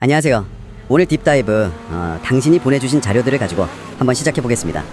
안녕하세요. 오늘 딥다이브 어, 당신이 보내주신 자료들을 가지고 한번 시작해 보겠습니다.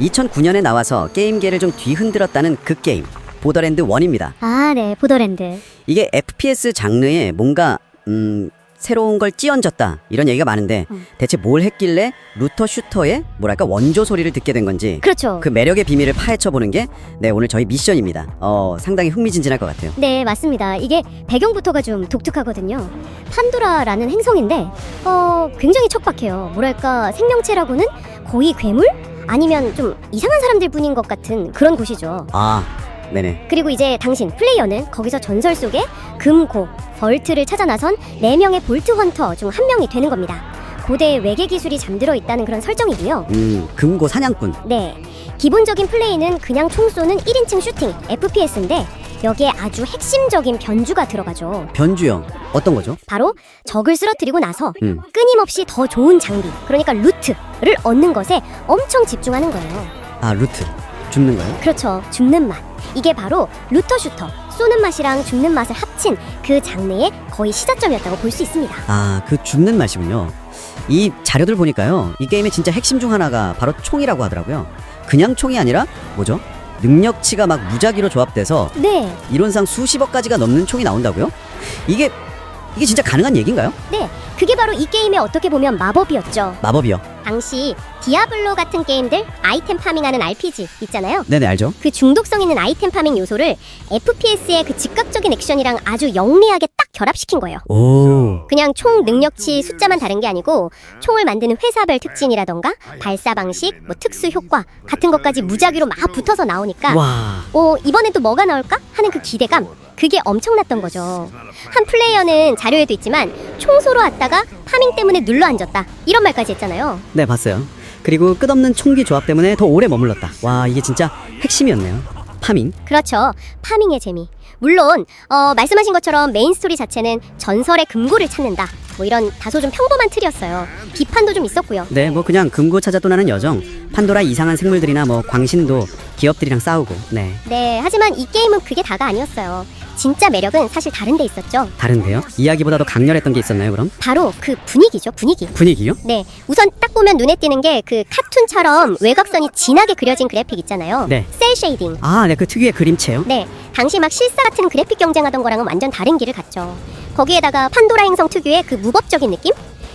2009년에 나와서 게임계를 좀 뒤흔들었다는 그 게임 보더랜드 1입니다. 아, 네, 보더랜드. 이게 FPS 장르에 뭔가 음, 새로운 걸 찌얹었다 이런 얘기가 많은데 음. 대체 뭘 했길래 루터 슈터의 뭐랄까 원조 소리를 듣게 된 건지 그렇죠. 그 매력의 비밀을 파헤쳐 보는 게 네, 오늘 저희 미션입니다. 어, 상당히 흥미진진할 것 같아요. 네, 맞습니다. 이게 배경부터가 좀 독특하거든요. 판도라라는 행성인데, 어, 굉장히 척박해요. 뭐랄까, 생명체라고는 거의 괴물? 아니면 좀 이상한 사람들 뿐인 것 같은 그런 곳이죠. 아, 네네. 그리고 이제 당신, 플레이어는 거기서 전설 속의 금고, 벌트를 찾아 나선 4명의 볼트 헌터 중 한 명이 되는 겁니다. 고대의 외계 기술이 잠들어 있다는 그런 설정이고요. 음, 금고 사냥꾼. 네. 기본적인 플레이는 그냥 총 쏘는 1인칭 슈팅, FPS인데 여기에 아주 핵심적인 변주가 들어가죠. 변주형 어떤 거죠? 바로 적을 쓰러뜨리고 나서 음. 끊임없이 더 좋은 장비, 그러니까 루트를 얻는 것에 엄청 집중하는 거예요. 아, 루트. 죽는 거예요? 그렇죠. 죽는 맛. 이게 바로 루터 슈터. 쏘는 맛이랑 죽는 맛을 합친 그 장르의 거의 시작점이었다고 볼 수 있습니다. 아, 그 죽는 맛이군요. 이 자료들 보니까요. 이 게임의 진짜 핵심 중 하나가 바로 총이라고 하더라고요. 그냥 총이 아니라 뭐죠? 능력치가 막 무작위로 조합돼서 네, 이론상 수십억 가지가 넘는 총이 나온다고요? 이게 이게 진짜 가능한 얘기인가요? 네. 그게 바로 이 게임의 어떻게 보면 마법이었죠. 마법이요. 당시 디아블로 같은 게임들 아이템 파밍하는 RPG 있잖아요. 네네 알죠. 그 중독성 있는 아이템 파밍 요소를 FPS의 그 즉각적인 액션이랑 아주 영리하게 딱 결합시킨 거예요. 오. 그냥 총 능력치 숫자만 다른 게 아니고 총을 만드는 회사별 특징이라던가 발사 방식, 뭐 특수 효과 같은 것까지 무작위로 막 붙어서 나오니까 와. 어 이번엔 또 뭐가 나올까 하는 그 기대감 그게 엄청났던 거죠. 한 플레이어는 자료에도 있지만 총소로 왔다가 파밍 때문에 눌러 앉았다 이런 말까지 했잖아요. 네 봤어요. 그리고 끝없는 총기 조합 때문에 더 오래 머물렀다. 와 이게 진짜 핵심이었네요. 파밍. 그렇죠. 파밍의 재미. 물론 어, 말씀하신 것처럼 메인 스토리 자체는 전설의 금고를 찾는다. 뭐 이런 다소 좀 평범한 틀이었어요. 비판도 좀 있었고요. 네, 뭐 그냥 금고 찾아 떠나는 여정. 판도라 이상한 생물들이나 뭐 광신도 기업들이랑 싸우고. 네. 네, 하지만 이 게임은 그게 다가 아니었어요. 진짜 매력은 사실 다른 데 있었죠. 다른데요? 이야기보다 더 강렬했던 게 있었나요, 그럼? 바로 그 분위기죠, 분위기. 분위기요? 네, 우선 딱 보면 눈에 띄는 게 그 카툰처럼 외곽선이 진하게 그려진 그래픽 있잖아요. 네. 셀 쉐이딩. 아, 네, 그 특유의 그림체요? 네, 당시 막 실사 같은 그래픽 경쟁하던 거랑은 완전 다른 길을 갔죠. 거기에다가 판도라 행성 특유의 그 무법적인 느낌?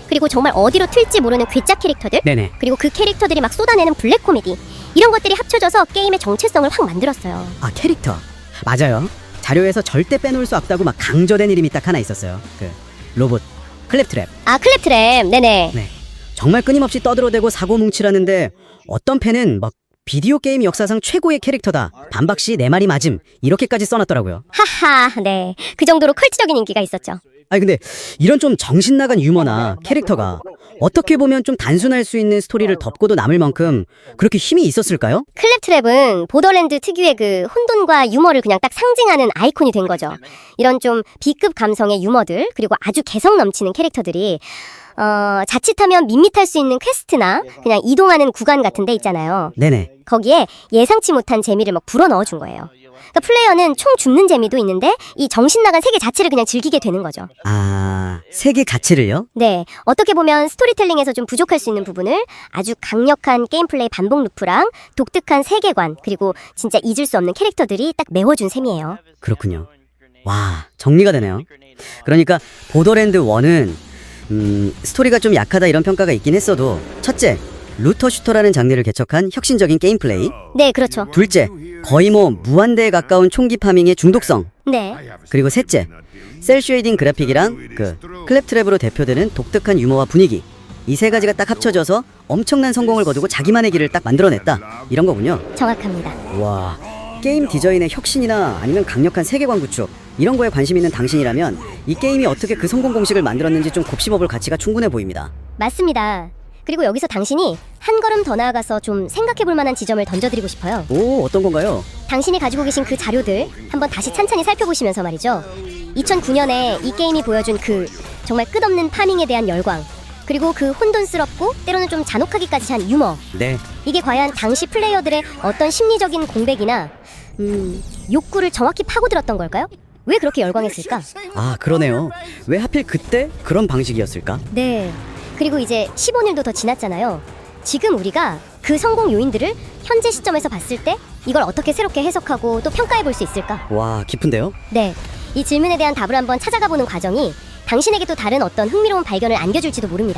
그리고 정말 어디로 튈지 모르는 괴짜 캐릭터들? 네네. 그리고 그 캐릭터들이 막 쏟아내는 블랙 코미디. 이런 것들이 합쳐져서 게임의 정체성을 확 만들었어요. 아, 캐릭터. 맞아요. 자료에서 절대 빼놓을 수 없다고 막 강조된 이름이 딱 하나 있었어요. 그 로봇 클랩트랩. 아, 클랩트램. 네네. 네. 정말 끊임없이 떠들어대고 사고 뭉치라는데 어떤 팬은 막 비디오 게임 역사상 최고의 캐릭터다. 반박시 내 말이 맞음. 이렇게까지 써놨더라고요. 하하, 네. 그 정도로 컬트적인 인기가 있었죠. 아니 근데 이런 좀 정신 나간 유머나 캐릭터가 어떻게 보면 좀 단순할 수 있는 스토리를 덮고도 남을 만큼 그렇게 힘이 있었을까요? 클랩트랩은 보더랜드 특유의 그 혼돈과 유머를 그냥 딱 상징하는 아이콘이 된 거죠. 이런 좀 B급 감성의 유머들, 그리고 아주 개성 넘치는 캐릭터들이 어, 자칫하면 밋밋할 수 있는 퀘스트나 그냥 이동하는 구간 같은 데 있잖아요. 네네. 거기에 예상치 못한 재미를 막 불어 넣어 준 거예요. 그러니까 플레이어는 총 죽는 재미도 있는데 이 정신 나간 세계 자체를 그냥 즐기게 되는 거죠. 아 세계 가치를요? 네, 어떻게 보면 스토리텔링에서 좀 부족할 수 있는 부분을 아주 강력한 게임 플레이 반복 루프랑 독특한 세계관 그리고 진짜 잊을 수 없는 캐릭터들이 딱 메워준 셈이에요. 그렇군요. 와 정리가 되네요. 그러니까 보더랜드 1은 음, 스토리가 좀 약하다 이런 평가가 있긴 했어도 첫째 루터 슈터라는 장르를 개척한 혁신적인 게임 플레이. 네, 그렇죠. 둘째 거의 뭐 무한대에 가까운 총기 파밍의 중독성. 네, 그리고 셋째 셀 쉐이딩 그래픽이랑 그 클랩 트랩으로 대표되는 독특한 유머와 분위기. 이 세 가지가 딱 합쳐져서 엄청난 성공을 거두고 자기만의 길을 딱 만들어냈다. 이런 거군요. 정확합니다. 와 게임 디자인의 혁신이나 아니면 강력한 세계관 구축 이런 거에 관심 있는 당신이라면 이 게임이 어떻게 그 성공 공식을 만들었는지 좀 곱씹어볼 가치가 충분해 보입니다. 맞습니다. 그리고 여기서 당신이 한 걸음 더 나아가서 좀 생각해 볼 만한 지점을 던져드리고 싶어요. 오 어떤 건가요? 당신이 가지고 계신 그 자료들 한번 다시 찬찬히 살펴보시면서 말이죠. 2009년에 이 게임이 보여준 그 정말 끝없는 파밍에 대한 열광, 그리고 그 혼돈스럽고 때로는 좀 잔혹하기까지 한 유머. 네 이게 과연 당시 플레이어들의 어떤 심리적인 공백이나 음, 욕구를 정확히 파고들었던 걸까요? 왜 그렇게 열광했을까? 아, 그러네요. 왜 하필 그때 그런 방식이었을까? 네. 그리고 이제 15년도 더 지났잖아요. 지금 우리가 그 성공 요인들을 현재 시점에서 봤을 때 이걸 어떻게 새롭게 해석하고 또 평가해 볼 수 있을까? 와, 깊은데요? 네. 이 질문에 대한 답을 한번 찾아가 보는 과정이 당신에게 또 다른 어떤 흥미로운 발견을 안겨줄지도 모릅니다.